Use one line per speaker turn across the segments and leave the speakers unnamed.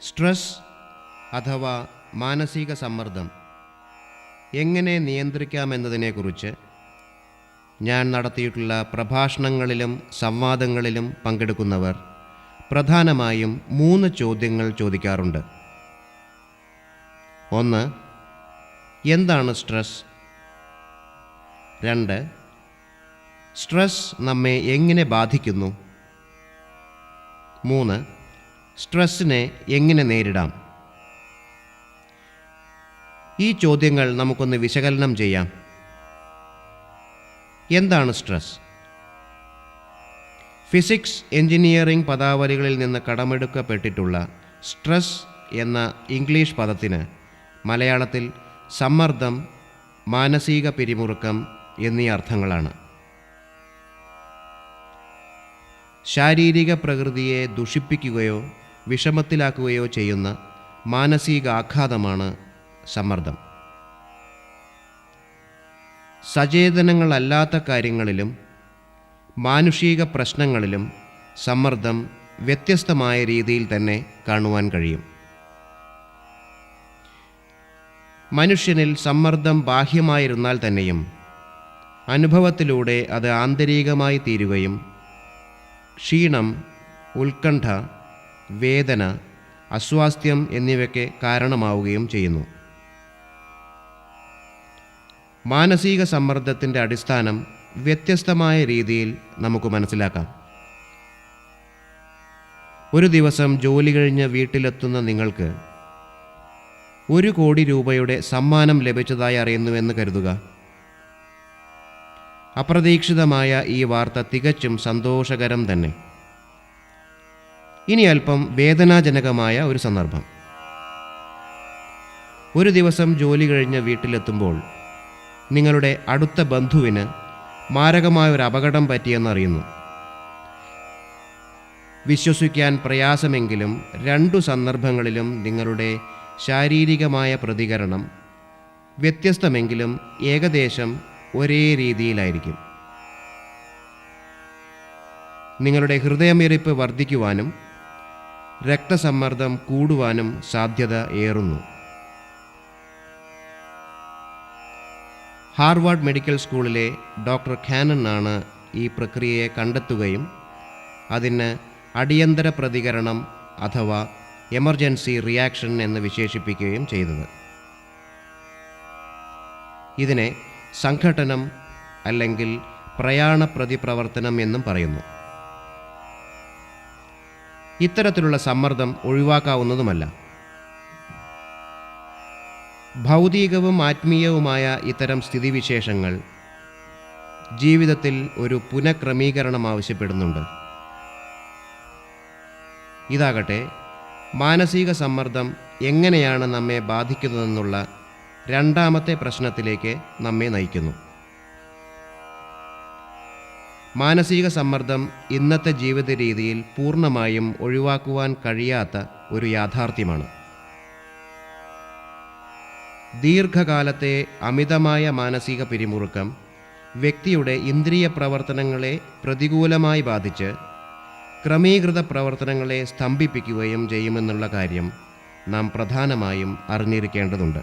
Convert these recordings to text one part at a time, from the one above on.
Stress അഥവാ മാനസിക സമ്മർദ്ദം എങ്ങനെ നിയന്ത്രിക്കാമെന്നതിനെക്കുറിച്ച് ഞാൻ നടത്തിയിട്ടുള്ള പ്രഭാഷണങ്ങളിലും സംവാദങ്ങളിലും പങ്കെടുക്കുന്നവർ പ്രധാനമായും മൂന്ന് ചോദ്യങ്ങൾ ചോദിക്കാറുണ്ട്. ഒന്ന് എന്താണ് സ്ട്രെസ്? രണ്ട് സ്ട്രെസ് നമ്മെ എങ്ങനെ ബാധിക്കുന്നു? മൂന്ന് സ്ട്രെസ്സിനെ എങ്ങനെ നേരിടാം? ഈ ചോദ്യങ്ങൾ നമുക്കൊന്ന് വിശകലനം ചെയ്യാം. എന്താണ് സ്ട്രെസ്? ഫിസിക്സ് എഞ്ചിനീയറിംഗ് പദാവലികളിൽ നിന്ന് കടമെടുക്കപ്പെട്ടിട്ടുള്ള സ്ട്രെസ് എന്ന ഇംഗ്ലീഷ് പദത്തിന് മലയാളത്തിൽ സമ്മർദ്ദം മാനസിക പിരിമുറുക്കം എന്നീ അർത്ഥങ്ങളാണ്. ശാരീരിക പ്രകൃതിയെ ദുഷിപ്പിക്കുകയോ വിഷമത്തിലാക്കുകയോ ചെയ്യുന്ന മാനസികാഘാതമാണ് സമ്മർദ്ദം. സചേതനങ്ങളല്ലാത്ത കാര്യങ്ങളിലും മാനുഷിക പ്രശ്നങ്ങളിലും സമ്മർദ്ദം വ്യത്യസ്തമായ രീതിയിൽ തന്നെ കാണുവാൻ കഴിയും. മനുഷ്യനിൽ സമ്മർദ്ദം ബാഹ്യമായിരുന്നാൽ തന്നെയും അനുഭവത്തിലൂടെ അത് ആന്തരികമായി തീരുകയും ക്ഷീണം ഉത്കണ്ഠ വേദന അസ്വാസ്ഥ്യം എന്നിവയ്ക്ക് കാരണമാവുകയും ചെയ്യുന്നു. മാനസിക സമ്മർദ്ദത്തിന്റെ അടിസ്ഥാനം വ്യത്യസ്തമായ രീതിയിൽ നമുക്ക് മനസ്സിലാക്കാം. ഒരു ദിവസം ജോലി കഴിഞ്ഞ് വീട്ടിലെത്തുന്ന നിങ്ങൾക്ക് ഒരു കോടി രൂപയുടെ സമ്മാനം ലഭിച്ചതായി അറിയുന്നുവെന്ന് കരുതുക. അപ്രതീക്ഷിതമായ ഈ വാർത്ത തികച്ചും സന്തോഷകരം തന്നെ. ഇനി അല്പം വേദനാജനകമായ ഒരു സന്ദർഭം. ഒരു ദിവസം ജോലി കഴിഞ്ഞ് വീട്ടിലെത്തുമ്പോൾ നിങ്ങളുടെ അടുത്ത ബന്ധുവിന് മാരകമായ ഒരു അപകടം പറ്റിയെന്നറിയുന്നു വിശ്വസിക്കാൻ പ്രയാസമെങ്കിലും രണ്ടു സന്ദർഭങ്ങളിലും നിങ്ങളുടെ ശാരീരികമായ പ്രതികരണം വ്യത്യസ്തമെങ്കിലും ഏകദേശം ഒരേ രീതിയിലായിരിക്കും. നിങ്ങളുടെ ഹൃദയമിരിപ്പ് വർദ്ധിക്കുവാനും രക്തസമ്മർദ്ദം കൂടുവാനും സാധ്യത ഏറുന്നു. ഹാർവാർഡ് മെഡിക്കൽ സ്കൂളിലെ ഡോക്ടർ ഖാനൻ ആണ് ഈ പ്രക്രിയയെ കണ്ടെത്തുകയും അതിന് അടിയന്തര പ്രതികരണം അഥവാ എമർജൻസി റിയാക്ഷൻ എന്ന് വിശേഷിപ്പിക്കുകയും ചെയ്തത്. ഇതിനെ സംഘടനം അല്ലെങ്കിൽ പ്രയാണ പ്രതിപ്രവർത്തനം എന്നും പറയുന്നു. ഇത്തരത്തിലുള്ള സമ്മർദ്ദം ഒഴിവാക്കാവുന്നതുമല്ല. ഭൗതികവും ആത്മീയവുമായ ഇത്തരം സ്ഥിതിവിശേഷങ്ങൾ ജീവിതത്തിൽ ഒരു പുനഃക്രമീകരണം ആവശ്യപ്പെടുന്നുണ്ട്. ഇതാകട്ടെ മാനസിക സമ്മർദ്ദം എങ്ങനെയാണ് നമ്മെ ബാധിക്കുന്നതെന്നുള്ള രണ്ടാമത്തെ പ്രശ്നത്തിലേക്ക് നമ്മെ നയിക്കുന്നു. മാനസിക സമ്മർദ്ദം ഇന്നത്തെ ജീവിത രീതിയിൽ പൂർണമായും ഒഴിവാക്കുവാൻ കഴിയാത്ത ഒരു യാഥാർത്ഥ്യമാണ്. ദീർഘകാലത്തെ അമിതമായ മാനസിക പിരിമുറുക്കം വ്യക്തിയുടെ ഇന്ദ്രിയ പ്രവർത്തനങ്ങളെ പ്രതികൂലമായി ബാധിച്ച് ക്രമീകൃത പ്രവർത്തനങ്ങളെ സ്തംഭിപ്പിക്കുകയും ചെയ്യുമെന്നുള്ള കാര്യം നാം പ്രധാനമായും അറിഞ്ഞിരിക്കേണ്ടതുണ്ട്.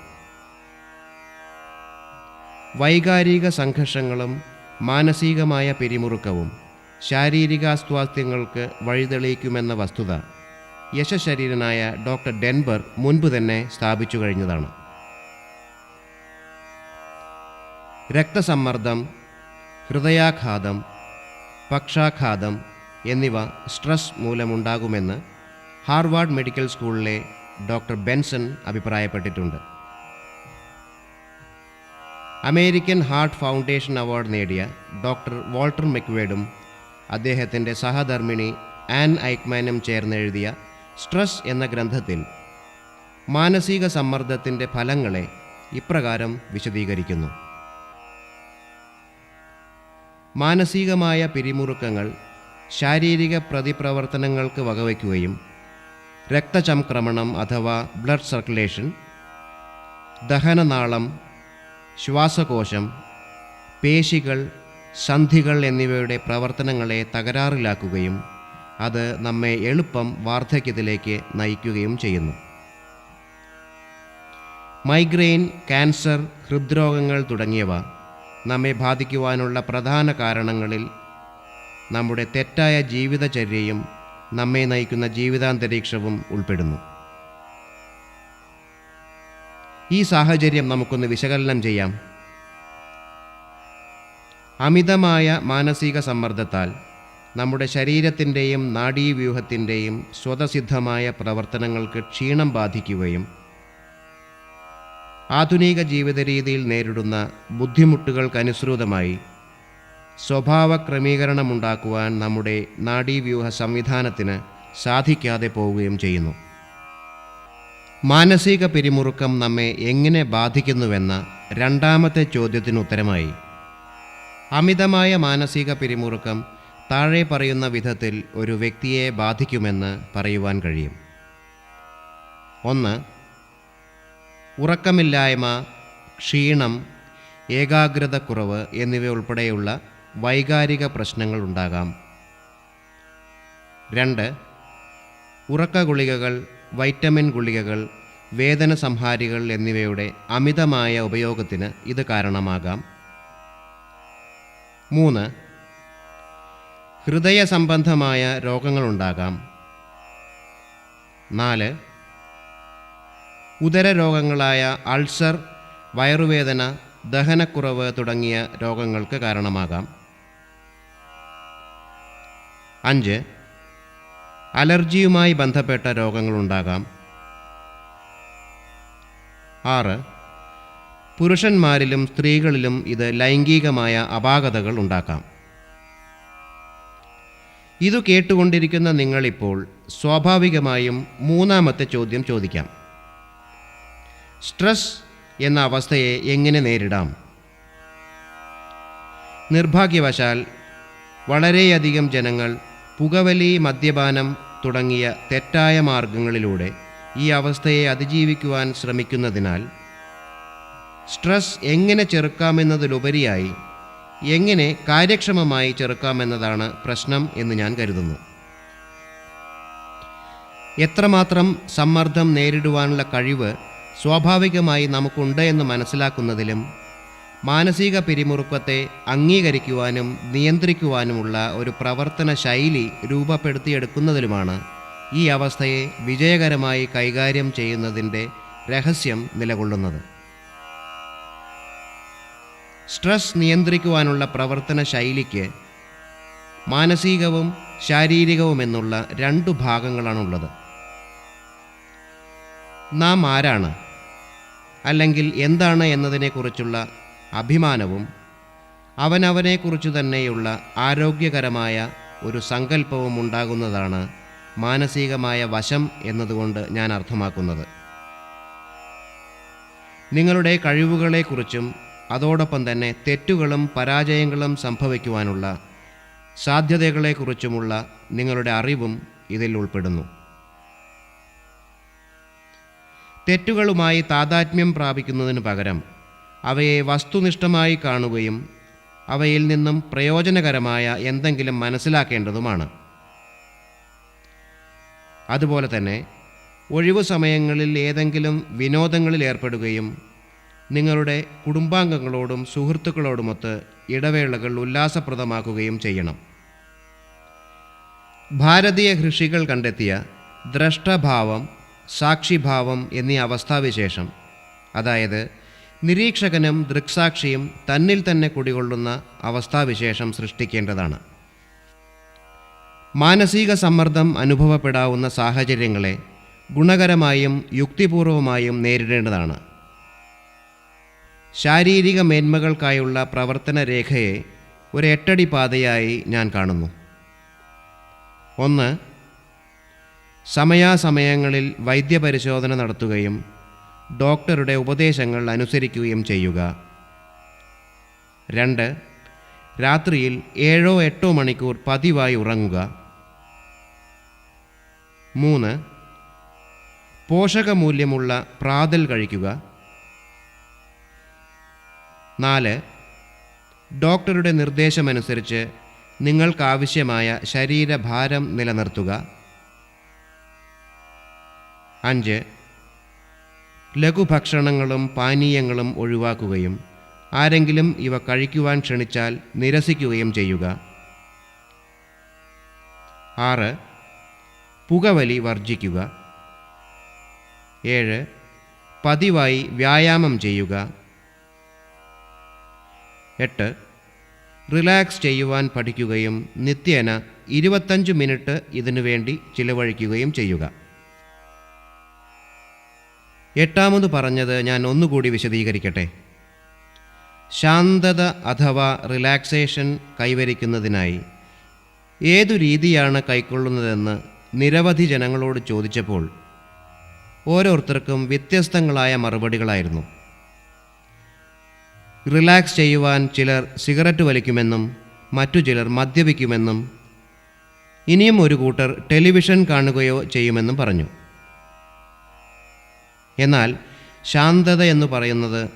വൈകാരിക സംഘർഷങ്ങളും മാനസികമായ പിരിമുറുക്കവും ശാരീരികാസ്വാസ്ഥ്യങ്ങൾക്ക് വഴിതെളിയിക്കുമെന്ന വസ്തുത യശശരീരനായ ഡോക്ടർ ഡെൻബർ മുൻപ് തന്നെ സ്ഥാപിച്ചു കഴിഞ്ഞതാണ്. രക്തസമ്മർദ്ദം ഹൃദയാഘാതം പക്ഷാഘാതം എന്നിവ സ്ട്രെസ് മൂലമുണ്ടാകുമെന്ന് ഹാർവാർഡ് മെഡിക്കൽ സ്കൂളിലെ ഡോക്ടർ ബെൻസൺ അഭിപ്രായപ്പെട്ടിട്ടുണ്ട്. അമേരിക്കൻ ഹാർട്ട് ഫൗണ്ടേഷൻ അവാർഡ് നേടിയ ഡോക്ടർ വാൾട്ടർ മെക്വേഡും അദ്ദേഹത്തിന്റെ സഹധർമ്മിണി ആൻ ഐക്മാനും ചേർന്നെഴുതിയ സ്ട്രെസ് എന്ന ഗ്രന്ഥത്തിൽ മാനസിക സമ്മർദ്ദത്തിന്റെ ഫലങ്ങളെ ഇപ്രകാരം വിശദീകരിക്കുന്നു. മാനസികമായ പിരിമുറുക്കങ്ങൾ ശാരീരിക പ്രതിപ്രവർത്തനങ്ങൾക്ക് വകവയ്ക്കുകയും രക്തചംക്രമണം അഥവാ ബ്ലഡ് സർക്കുലേഷൻ ദഹനനാളം ശ്വാസകോശം പേശികൾ സന്ധികൾ എന്നിവയുടെ പ്രവർത്തനങ്ങളെ തകരാറിലാക്കുകയും അത് നമ്മെ എളുപ്പം വാർദ്ധക്യത്തിലേക്ക് നയിക്കുകയും ചെയ്യുന്നു. മൈഗ്രെയിൻ ക്യാൻസർ ഹൃദ്രോഗങ്ങൾ തുടങ്ങിയവ നമ്മെ ബാധിക്കുവാനുള്ള പ്രധാന കാരണങ്ങളിൽ നമ്മുടെ തെറ്റായ ജീവിതചര്യയും നമ്മെ നയിക്കുന്ന ജീവിതാന്തരീക്ഷവും ഉൾപ്പെടുന്നു. ഈ സാഹചര്യം നമുക്കൊന്ന് വിശകലനം ചെയ്യാം. അമിതമായ മാനസിക സമ്മർദ്ദത്താൽ നമ്മുടെ ശരീരത്തിന്റെയും നാഡീവ്യൂഹത്തിന്റെയും സ്വതസിദ്ധമായ പ്രവർത്തനങ്ങൾക്ക് ക്ഷീണം ബാധിക്കുകയും ആധുനിക ജീവിത രീതിയിൽ നേരിടുന്ന ബുദ്ധിമുട്ടുകൾക്കനുസൃതമായി സ്വഭാവ ക്രമീകരണമുണ്ടാക്കുവാൻ നമ്മുടെ നാഡീവ്യൂഹ സംവിധാനത്തിന് സാധിക്കാതെ പോവുകയും ചെയ്യുന്നു. മാനസിക പിരിമുറുക്കം നമ്മെ എങ്ങനെ ബാധിക്കുന്നുവെന്ന രണ്ടാമത്തെ ചോദ്യത്തിന് ഉത്തരമായി അമിതമായ മാനസിക പിരിമുറുക്കം താഴെ പറയുന്ന വിധത്തിൽ ഒരു വ്യക്തിയെ ബാധിക്കുമെന്ന് പറയുവാൻ കഴിയും. ഒന്ന് ഉറക്കമില്ലായ്മ ക്ഷീണം ഏകാഗ്രതക്കുറവ് എന്നിവ ഉൾപ്പെടെയുള്ള വൈകാരിക പ്രശ്നങ്ങൾ ഉണ്ടാകാം. രണ്ട് ഉറക്ക ഗുളികകൾ വൈറ്റമിൻ ഗുളികകൾ വേദന സംഹാരികൾ എന്നിവയുടെ അമിതമായ ഉപയോഗത്തിന് ഇത് കാരണമാകാം. മൂന്ന്. ഹൃദയ സംബന്ധമായ രോഗങ്ങളുണ്ടാകാം. നാല്. ഉദര രോഗങ്ങളായ അൾസർ വയറുവേദന ദഹനക്കുറവ് തുടങ്ങിയ രോഗങ്ങൾക്ക് കാരണമാകാം. അഞ്ച്. അലർജിയുമായി ബന്ധപ്പെട്ട രോഗങ്ങളുണ്ടാകാം. ആറ്. പുരുഷന്മാരിലും സ്ത്രീകളിലും ഇത് ലൈംഗികമായ അപാകതകൾ ഉണ്ടാക്കാം. ഇതു കേട്ടുകൊണ്ടിരിക്കുന്ന നിങ്ങളിപ്പോൾ സ്വാഭാവികമായും മൂന്നാമത്തെ ചോദ്യം ചോദിക്കാം. സ്ട്രെസ് എന്ന അവസ്ഥയെ എങ്ങനെ നേരിടാം? നിർഭാഗ്യവശാൽ വളരെയധികം ജനങ്ങൾ പുകവലി മദ്യപാനം തുടങ്ങിയ തെറ്റായ മാർഗങ്ങളിലൂടെ ഈ അവസ്ഥയെ അതിജീവിക്കുവാൻ ശ്രമിക്കുന്നതിനാൽ സ്ട്രെസ് എങ്ങനെ ചെറുക്കാമെന്നതിലുപരിയായി എങ്ങനെ കാര്യക്ഷമമായി ചെറുക്കാമെന്നതാണ് പ്രശ്നം എന്ന് ഞാൻ കരുതുന്നു. എത്രമാത്രം സമ്മർദ്ദം നേരിടുവാനുള്ള കഴിവ് സ്വാഭാവികമായി നമുക്കുണ്ട് എന്ന് മനസ്സിലാക്കുന്നതിലും മാനസിക പിരിമുറുക്കത്തെ അംഗീകരിക്കുവാനും നിയന്ത്രിക്കുവാനുമുള്ള ഒരു പ്രവർത്തന ശൈലി രൂപപ്പെടുത്തിയെടുക്കുന്നതിലുമാണ് ഈ അവസ്ഥയെ വിജയകരമായി കൈകാര്യം ചെയ്യുന്നതിന്റെ രഹസ്യം നിലകൊള്ളുന്നത്. സ്ട്രെസ് നിയന്ത്രിക്കുവാനുള്ള പ്രവർത്തന ശൈലിക്ക് മാനസികവും ശാരീരികവുമെന്നുള്ള രണ്ടു ഭാഗങ്ങളാണുള്ളത്. നാം ആരാണ്? അല്ലെങ്കിൽ എന്താണ് എന്നതിനെക്കുറിച്ചുള്ള അഭിമാനവും അവനവനെക്കുറിച്ചു തന്നെയുള്ള ആരോഗ്യകരമായ ഒരു സങ്കല്പവും ഉണ്ടാകുന്നതാണ് മാനസികമായ വശം എന്നതുകൊണ്ട് ഞാൻ അർത്ഥമാക്കുന്നത്. നിങ്ങളുടെ കഴിവുകളെക്കുറിച്ചും അതോടൊപ്പം തന്നെ തെറ്റുകളും പരാജയങ്ങളും സംഭവിക്കുവാനുള്ള സാധ്യതകളെക്കുറിച്ചുമുള്ള നിങ്ങളുടെ അറിവും ഇതിൽ ഉൾപ്പെടുന്നു. തെറ്റുകളുമായി താതാത്മ്യം പ്രാപിക്കുന്നതിന് പകരം അവയെ വസ്തുനിഷ്ഠമായി കാണുകയും അവയിൽ നിന്നും പ്രയോജനകരമായ എന്തെങ്കിലും മനസ്സിലാക്കേണ്ടതുമാണ്. അതുപോലെ തന്നെ ഒഴിവു സമയങ്ങളിൽ ഏതെങ്കിലും വിനോദങ്ങളിൽ ഏർപ്പെടുകയും നിങ്ങളുടെ കുടുംബാംഗങ്ങളോടും സുഹൃത്തുക്കളോടുമൊത്ത് ഇടവേളകൾ ഉല്ലാസപ്രദമാക്കുകയും ചെയ്യണം. ഭാരതീയ ഋഷികൾ കണ്ടെത്തിയ ദ്രഷ്ടഭാവം സാക്ഷിഭാവം എന്നീ അവസ്ഥാവിശേഷം അതായത് നിരീക്ഷകനും ദൃക്സാക്ഷിയും തന്നിൽ തന്നെ കുടികൊള്ളുന്ന അവസ്ഥാവിശേഷം സൃഷ്ടിക്കേണ്ടതാണ്. മാനസിക സമ്മർദ്ദം അനുഭവപ്പെടാവുന്ന സാഹചര്യങ്ങളെ ഗുണകരമായും യുക്തിപൂർവമായും നേരിടേണ്ടതാണ്. ശാരീരിക മേന്മകൾക്കായുള്ള പ്രവർത്തന രേഖയെ ഒരു എട്ടടി പാതയായി ഞാൻ കാണുന്നു. ഒന്ന് സമയാസമയങ്ങളിൽ വൈദ്യപരിശോധന നടത്തുകയും ഡോക്ടറുടെ ഉപദേശങ്ങൾ അനുസരിക്കുകയും ചെയ്യുക. രണ്ട് രാത്രിയിൽ ഏഴോ എട്ടോ മണിക്കൂർ പതിവായി ഉറങ്ങുക. മൂന്ന് പോഷകമൂല്യമുള്ള പ്രാതൽ കഴിക്കുക. നാല് ഡോക്ടറുടെ നിർദ്ദേശമനുസരിച്ച് നിങ്ങൾക്കാവശ്യമായ ശരീരഭാരം നിലനിർത്തുക. അഞ്ച് ലഘുഭക്ഷണങ്ങളും പാനീയങ്ങളും ഒഴിവാക്കുകയും ആരെങ്കിലും ഇവ കഴിക്കുവാൻ ക്ഷണിച്ചാൽ നിരസിക്കുകയും ചെയ്യുക. ആറ് പുകവലി വർജിക്കുക ഏഴ് പതിവായി വ്യായാമം ചെയ്യുക. എട്ട് റിലാക്സ് ചെയ്യുവാൻ പഠിക്കുകയും നിത്യേന ഇരുപത്തഞ്ച് മിനിറ്റ് ഇതിനുവേണ്ടി ചിലവഴിക്കുകയും ചെയ്യുക. എട്ടാമത് പറഞ്ഞത് ഞാൻ ഒന്നുകൂടി വിശദീകരിക്കട്ടെ. ശാന്തത അഥവാ റിലാക്സേഷൻ കൈവരിക്കുന്നതിനായി ഏതു രീതിയാണ് കൈക്കൊള്ളുന്നതെന്ന് നിരവധി ജനങ്ങളോട് ചോദിച്ചപ്പോൾ ഓരോരുത്തർക്കും വ്യത്യസ്തങ്ങളായ മറുപടികളായിരുന്നു. റിലാക്സ് ചെയ്യുവാൻ ചിലർ സിഗരറ്റ് വലിക്കുമെന്നും മറ്റു ചിലർ മദ്യപിക്കുമെന്നും ഇനിയും ഒരു കൂട്ടർ ടെലിവിഷൻ കാണുകയോ ചെയ്യുമെന്നും പറഞ്ഞു. എന്നാൽ ശാന്തത എന്ന് പറയുന്നത്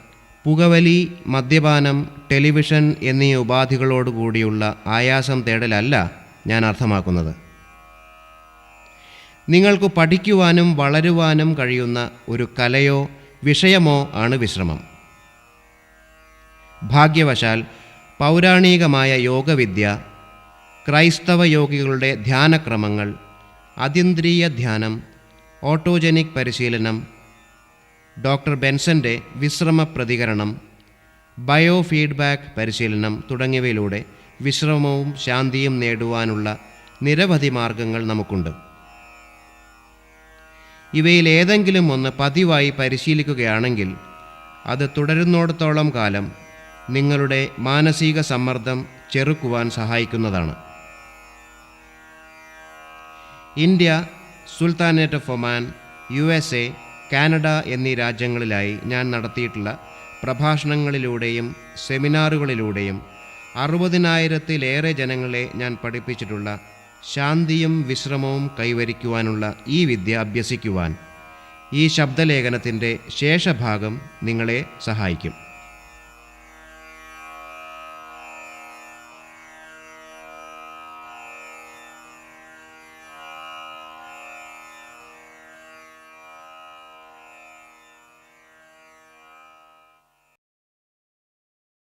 പുകവലി മദ്യപാനം ടെലിവിഷൻ എന്നീ ഉപാധികളോട് കൂടിയുള്ള ആയാസം തേടലല്ല ഞാൻ അർത്ഥമാക്കുന്നത്. നിങ്ങൾക്ക് പഠിക്കുവാനും വളരുവാനും കഴിയുന്ന ഒരു കലയോ വിഷയമോ ആണ് വിശ്രമം. ഭാഗ്യവശാൽ പൗരാണികമായ യോഗവിദ്യ ക്രൈസ്തവ യോഗികളുടെ ധ്യാനക്രമങ്ങൾ അതീന്ദ്രിയ ധ്യാനം ഓട്ടോജനിക് പരിശീലനം ഡോക്ടർ ബെൻസന്റെ വിശ്രമ പ്രതികരണം ബയോ ഫീഡ്ബാക്ക് പരിശീലനം തുടങ്ങിയവയിലൂടെ വിശ്രമവും ശാന്തിയും നേടുവാനുള്ള നിരവധി മാർഗങ്ങൾ നമുക്കുണ്ട്. ഇവയിൽ ഏതെങ്കിലും ഒന്ന് പതിവായി പരിശീലിക്കുകയാണെങ്കിൽ അത് തുടരുന്നിടത്തോളം കാലം നിങ്ങളുടെ മാനസിക സമ്മർദ്ദം ചെറുക്കുവാൻ സഹായിക്കുന്നതാണ്. India Sultanate of Oman U S A Canada എന്നീ രാജ്യങ്ങളിലായി ഞാൻ നടത്തിയിട്ടുള്ള പ്രഭാഷണങ്ങളിലൂടെയും സെമിനാറുകളിലൂടെയും അറുപതിനായിരത്തിലേറെ ജനങ്ങളെ ഞാൻ പഠിപ്പിച്ചിട്ടുള്ള ശാന്തിയും വിശ്രമവും കൈവരിക്കുവാനുള്ള ഈ വിദ്യ അഭ്യസിക്കുവാൻ ഈ ശബ്ദലേഖനത്തിന്റെ ശേഷഭാഗം നിങ്ങളെ സഹായിക്കും.